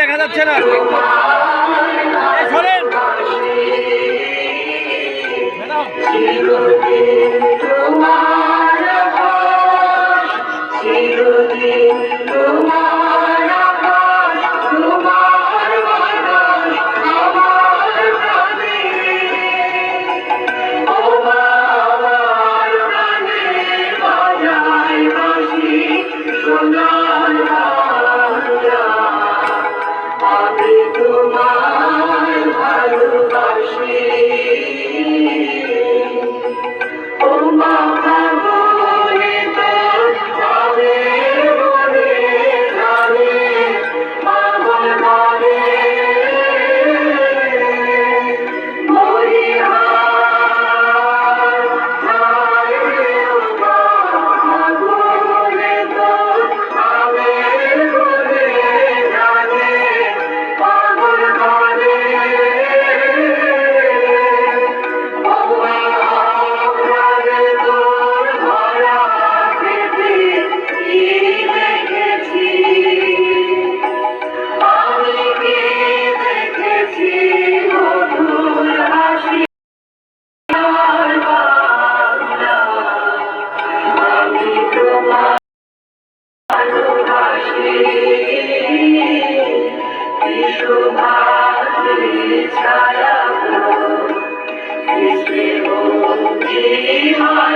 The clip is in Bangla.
দেখা যাচ্ছে না। Krishna